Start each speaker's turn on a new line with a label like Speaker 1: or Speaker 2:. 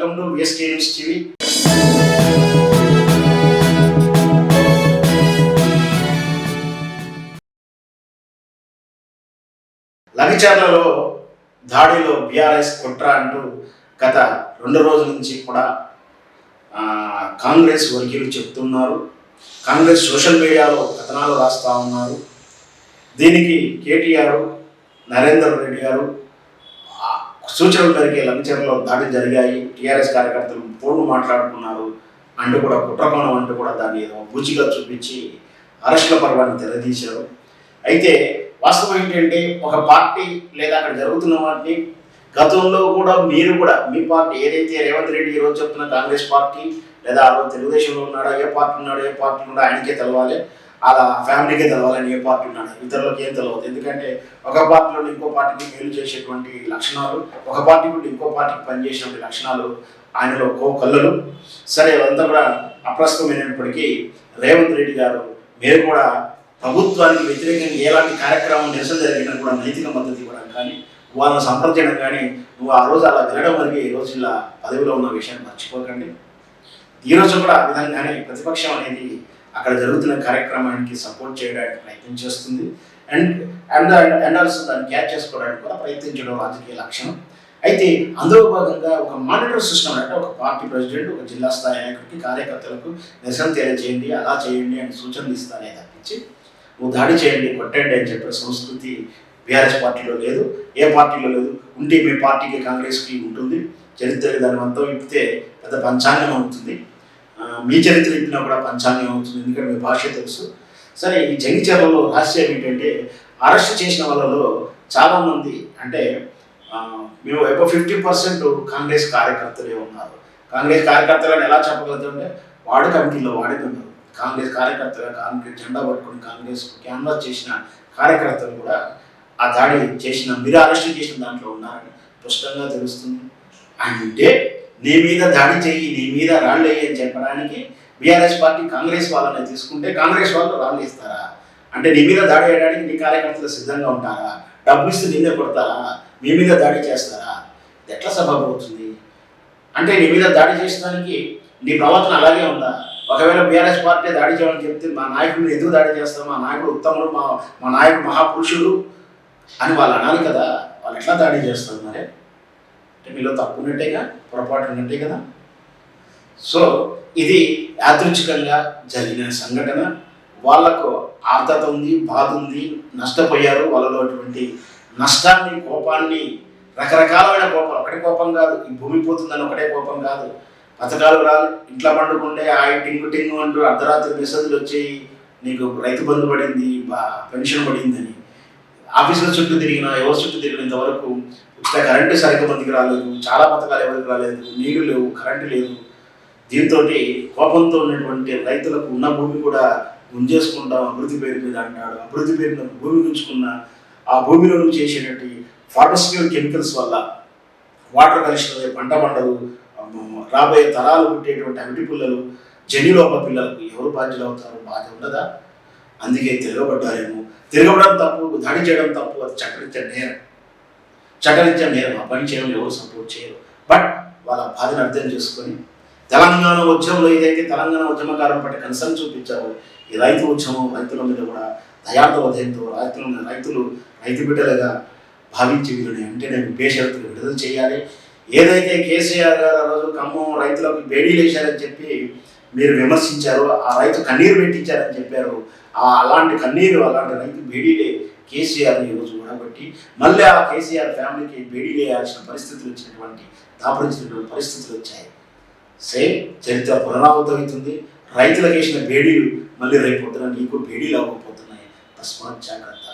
Speaker 1: Welcome to VSK news TV. లగచర్లలో దాడిలో BRS కుట్ర అంటూ గత రెండు రోజుల నుంచి కూడా కాంగ్రెస్ వర్గీయులు చెప్తున్నారు. కాంగ్రెస్ సోషల్ మీడియాలో కథనాలు రాస్తూ ఉన్నారు. దీనికి కేటీఆర్ నరేందర్ రెడ్డి గారు సూచనల జరిగే లంచర్లో దాడి జరిగాయి. టీఆర్ఎస్ కార్యకర్తలు ఫోన్లు మాట్లాడుకున్నారు. అంటూ కూడా కుట్రకోణం అంటూ కూడా దాన్ని ఏదో బూచిగా చూపించి అరెస్టుల పర్వాన్ని తెరదీశారు అయితే వాస్తవం ఏంటంటే ఒక పార్టీ లేదా అక్కడ జరుగుతున్న వాటిని గతంలో కూడా మీరు కూడా మీ పార్టీ ఏదైతే రేవంత్ రెడ్డి ఈరోజు చెప్తున్న కాంగ్రెస్ పార్టీ లేదా ఆ రోజు తెలుగుదేశంలో ఉన్నాడో ఏ పార్టీ ఉన్నాడో ఏ పార్టీ ఉన్నాడో ఆయనకే తెలవాలి. అలా ఫ్యామిలీకే తెలవాలని ఏ పార్టీ ఉన్నాడు ఇతరులకు ఏం తెలియదు ఎందుకంటే ఒక పార్టీలో ఇంకో పార్టీకి మేలు చేసేటువంటి లక్షణాలు ఒక పార్టీ నుండి ఇంకో పార్టీకి పనిచేసేటువంటి లక్షణాలు ఆయనలో కో కళ్ళలు. సరే అదంతా కూడా అప్రస్తుతమైనప్పటికీ రేవంత్ రెడ్డి గారు మీరు కూడా ప్రభుత్వానికి వ్యతిరేకంగా ఎలాంటి కార్యక్రమం నిరసన జరిగినా కూడా నైతిక మద్దతు ఇవ్వడం కానీ వాళ్ళని సంప్రదించడం కానీ నువ్వు ఆ రోజు అలా వినడం వరకు ఈ రోజు ఇలా పదవిలో ఉన్న విషయాన్ని మర్చిపోకండి. ఈ రోజు కూడా ఆ విధంగానే ప్రతిపక్షం అనేది అక్కడ జరుగుతున్న కార్యక్రమానికి సపోర్ట్ చేయడానికి ప్రయత్నం చేస్తుంది. అండ్ అండ్ అండ్ ఆల్సో దాన్ని క్యాచ్ చేసుకోవడానికి కూడా ప్రయత్నించడం రాజకీయ లక్షణం. అయితే అందులో భాగంగా ఒక మానిటర్ సిస్టమ్ అంటే ఒక పార్టీ ప్రెసిడెంట్ ఒక జిల్లా స్థాయి నాయకుడికి కార్యకర్తలకు నిరసన తెలియజేయండి అలా చేయండి అని సూచనలు ఇస్తానే తప్పించి నువ్వు దాడి చేయండి కొట్టండి అని చెప్పే సంస్కృతి బీఆర్ఎస్ పార్టీలో లేదు. ఏ పార్టీలో లేదు. ఉంటే మీ పార్టీకి కాంగ్రెస్కి ఉంటుంది. చరిత్ర దాని మొత్తం ఇప్పితే పెద్ద పంచాంగం అవుతుంది. మీ చరిత్ర చెప్పినా కూడా పంచాంగం అవుతుంది ఎందుకంటే మీ భాష తెలుసు. సరే ఈ జంగిచర్లలో రహస్యం ఏంటంటే అరెస్ట్ చేసిన వాళ్ళలో చాలామంది అంటే మేము ఎబో ఫిఫ్టీ పర్సెంట్ కాంగ్రెస్ కార్యకర్తలే ఉన్నారు. కాంగ్రెస్ కార్యకర్తలను ఎలా చెప్పగలుగుతుంటే వాడు కమిటీలో వాడే ఉన్నారు కాంగ్రెస్ కార్యకర్తగా కాంగ్రెస్ జెండా పట్టుకుని కాంగ్రెస్ క్యాన్వాస్ చేసిన కార్యకర్తలు కూడా ఆ దాడి చేసిన మీరు అరెస్ట్ చేసిన దాంట్లో ఉన్నారని స్పష్టంగా తెలుస్తుంది. అంటే నీ మీద దాడి చెయ్యి నీ మీద రాళ్ళు అని చెప్పడానికి బీఆర్ఎస్ పార్టీ కాంగ్రెస్ వాళ్ళని తీసుకుంటే కాంగ్రెస్ వాళ్ళు రాళ్ళు ఇస్తారా అంటే నీ మీద దాడి చేయడానికి నీ కార్యకర్తలు సిద్ధంగా ఉంటారా? డబ్బు ఇస్తే నిన్నే కొడతారా? మీ మీద దాడి చేస్తారా? ఇది ఎట్లా సబబు అవుతుంది? అంటే నీ మీద దాడి చేసడానికి నీ ప్రవర్తన అలాగే ఉందా? ఒకవేళ బీఆర్ఎస్ పార్టీ దాడి చేయమని చెప్తే మా నాయకుడిని ఎందుకు దాడి చేస్తాం మా నాయకుడు ఉత్తముడు మా మా నాయకుడు మహాపురుషుడు అని వాళ్ళు అనాలి కదా? వాళ్ళు ఎట్లా దాడి చేస్తారు మరి? అంటే మీలో తప్పు ఉన్నట్టేగా పొరపాటు ఉన్నట్టే కదా? సో ఇది యాదృచ్ఛికంగా జరిగిన సంఘటన. వాళ్ళకు ఆర్ద్రత ఉంది బాధ ఉంది నష్టపోయారు. వాళ్ళలో అటువంటి నష్టాన్ని కోపాన్ని రకరకాలమైన కోపం ఒకటే కోపం కాదు ఈ భూమి పోతుందని ఒకటే కోపం కాదు. పథకాలు రాదు ఇంట్లో పండుకుంటే ఆ టింగు టింగు అంటూ అర్ధరాత్రి మెసేజ్లు వచ్చాయి నీకు రైతు బంధు పడింది బా- పెన్షన్ పడిందని. ఆఫీసుల చుట్టూ తిరిగిన ఎవరి చుట్టూ తిరిగినంత వరకు ఉచిత కరెంటు సరిగ్గా మందికి రాలేదు చాలా పథకాలు ఎవరికి రాలేదు నీళ్ళు లేవు కరెంటు లేదు. దీంతో కోపంతో ఉన్నటువంటి రైతులకు ఉన్న భూమి కూడా గుంజేసుకుంటాం అభివృద్ధి పేరు మీద అంటాడు అభివృద్ధి పేరు మీద భూమి ఉంచుకున్న ఆ భూమిలో నుంచి చేసేటువంటి ఫార్మస్యూటికల్ కెమికల్స్ వల్ల వాటర్ కలిసిన పంట పంటలు రాబోయే తరాలు పుట్టేటువంటి అవిటి పిల్లలు జన్యులోప పిల్లలకు ఎవరు బాధ్యులు అవుతారు బాధ ఉండదా? అందుకే తిరగబడ్డారేమో. తిరగబడడం తప్పు దాడి చేయడం తప్పు అది చట్టరీత్యా నేరం. చట్టరీత్యా నేరం ఆ పని చేయడం ఎవరు సపోర్ట్ చేయరు. బట్ వాళ్ళ బాధను అర్థం చేసుకొని తెలంగాణ ఉద్యమంలో ఏదైతే తెలంగాణ ఉద్యమకారం పట్ల కన్సర్న్ చూపించారో ఈ రైతు ఉద్యమం రైతుల మీద కూడా దయార్థ ఉదయంతో రైతులు రైతులు రైతు బిడ్డలుగా భావించి వీళ్ళని నేను బేషరతులు విడుదల చేయాలి. ఏదైతే కేసీఆర్ గారు ఆ రోజు ఖమ్మం రైతులకు బేడీలు వేశారని చెప్పి మీరు విమర్శించారో ఆ రైతు కన్నీరు పెట్టించారని చెప్పారు. అలాంటి కన్నీరు అలాంటి రైతు బేడీలే కేసీఆర్ ఈరోజు కూడబట్టి మళ్ళీ ఆ కేసీఆర్ ఫ్యామిలీకి బేడీ వేయాల్సిన పరిస్థితులు వచ్చినటువంటి దాపరించినటువంటి పరిస్థితులు వచ్చాయి. సేమ్ చరిత్ర పునరావృతమవుతుంది రైతులకు వేసిన బేడీలు మళ్ళీ రేపు పొద్దున నీకు బేడీలు అవ్వకపోతున్నాయి. తస్మాత్ జాగ్రత్త.